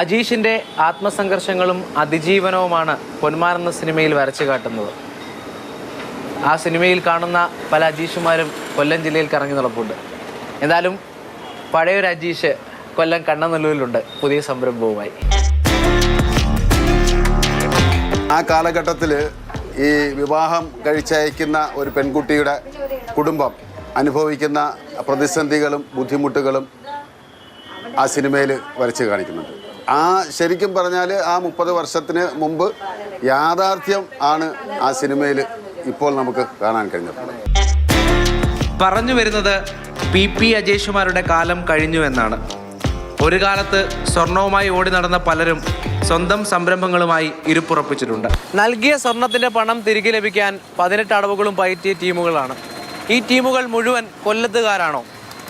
അജീഷിന്റെ ആത്മസംഘർഷങ്ങളും അതിജീവനവുമാണ് പൊന്മാൻ എന്ന സിനിമയിൽ വരച്ചു കാട്ടുന്നത്. ആ സിനിമയിൽ കാണുന്ന പല അജീഷുമാരും കൊല്ലം ജില്ലയിൽ കറങ്ങി നടപ്പുണ്ട്. എന്തായാലും പഴയൊരു അജീഷ് കൊല്ലം കണ്ണനല്ലൂരിലുണ്ട്. പുതിയ സംരംഭവുമായി. ആ കാലഘട്ടത്തിൽ ഈ വിവാഹം കഴിച്ചയക്കുന്ന ഒരു പെൺകുട്ടിയുടെ കുടുംബം അനുഭവിക്കുന്ന പ്രതിസന്ധികളും ബുദ്ധിമുട്ടുകളും ആ സിനിമയിൽ വരച്ച് കാണിക്കുന്നുണ്ട്. ആ ശരിക്കും പറഞ്ഞാൽ ആ മുപ്പത് വർഷത്തിന് മുമ്പ് യാഥാർത്ഥ്യം ആണ് ആ സിനിമയിൽ ഇപ്പോൾ നമുക്ക് കാണാൻ കഴിഞ്ഞിട്ടുള്ളത്. പറഞ്ഞു വരുന്നത് പി പി അജേഷുമാരുടെ കാലം കഴിഞ്ഞു എന്നാണ്. ഒരു കാലത്ത് സ്വർണവുമായി ഓടി നടന്ന പലരും സ്വന്തം സംരംഭങ്ങളുമായി ഇരുപ്പുറപ്പിച്ചിട്ടുണ്ട് നൽകിയ സ്വർണത്തിന്റെ പണം തിരികെ ലഭിക്കാൻ പതിനെട്ട് അടവുകളും പയറ്റിയ ടീമുകളാണ്. ഈ ടീമുകൾ മുഴുവൻ കൊല്ലത്തുകാരാണോ?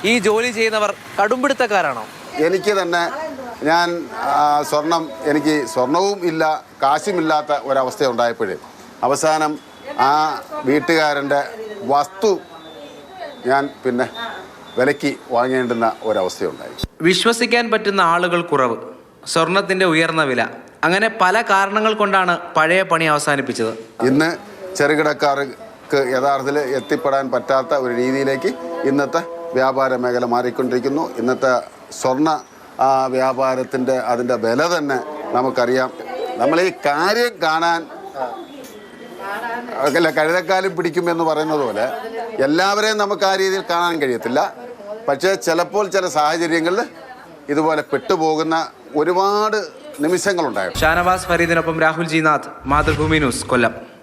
ഈ ജോലി ചെയ്യുന്നവർ കടുംപിടുത്തക്കാരാണോ? എനിക്ക് തന്നെ ഞാൻ സ്വർണം എനിക്ക് സ്വർണവും ഇല്ല കാശുമില്ലാത്ത ഒരവസ്ഥ ഉണ്ടായപ്പോഴേ അവസാനം ആ വീട്ടുകാരന്റെ വസ്തു ഞാൻ പിന്നെ വിലയ്ക്ക് വാങ്ങേണ്ടുന്ന ഒരവസ്ഥയുണ്ടായി. വിശ്വസിക്കാൻ പറ്റുന്ന ആളുകൾ കുറവ് സ്വർണത്തിന്റെ ഉയർന്ന വില. അങ്ങനെ പല കാരണങ്ങൾ കൊണ്ടാണ് പഴയ പണി അവസാനിപ്പിച്ചത്. ഇന്ന് ചെറുകിടക്കാർക്ക് യഥാർത്ഥത്തിൽ എത്തിപ്പെടാൻ പറ്റാത്ത ഒരു രീതിയിലേക്ക് ഇന്നത്തെ വ്യാപാര മേഖല മാറിക്കൊണ്ടിരിക്കുന്നു. ഇന്നത്തെ സ്വർണ ആ, വ്യാപാരത്തിന്റെ അതിന്റെ വില തന്നെ നമുക്കറിയാം. നമ്മൾ ഈ കാര്യം കാണാൻ അല്ല കഴുതക്കാലം പിടിക്കും എന്ന് പറയുന്നത് പോലെ എല്ലാവരെയും നമുക്ക് ആ രീതിയിൽ കാണാൻ കഴിയത്തില്ല. പക്ഷേ ചിലപ്പോൾ ചില സാഹചര്യങ്ങളിൽ ഇതുപോലെ പെട്ടുപോകുന്ന ഒരുപാട് നിമിഷങ്ങളുണ്ടായിരുന്നു. ഷാനവാസ് ഫരീദിനൊപ്പം രാഹുൽ ജി നാഥ് മാതൃഭൂമി ന്യൂസ് കൊല്ലം.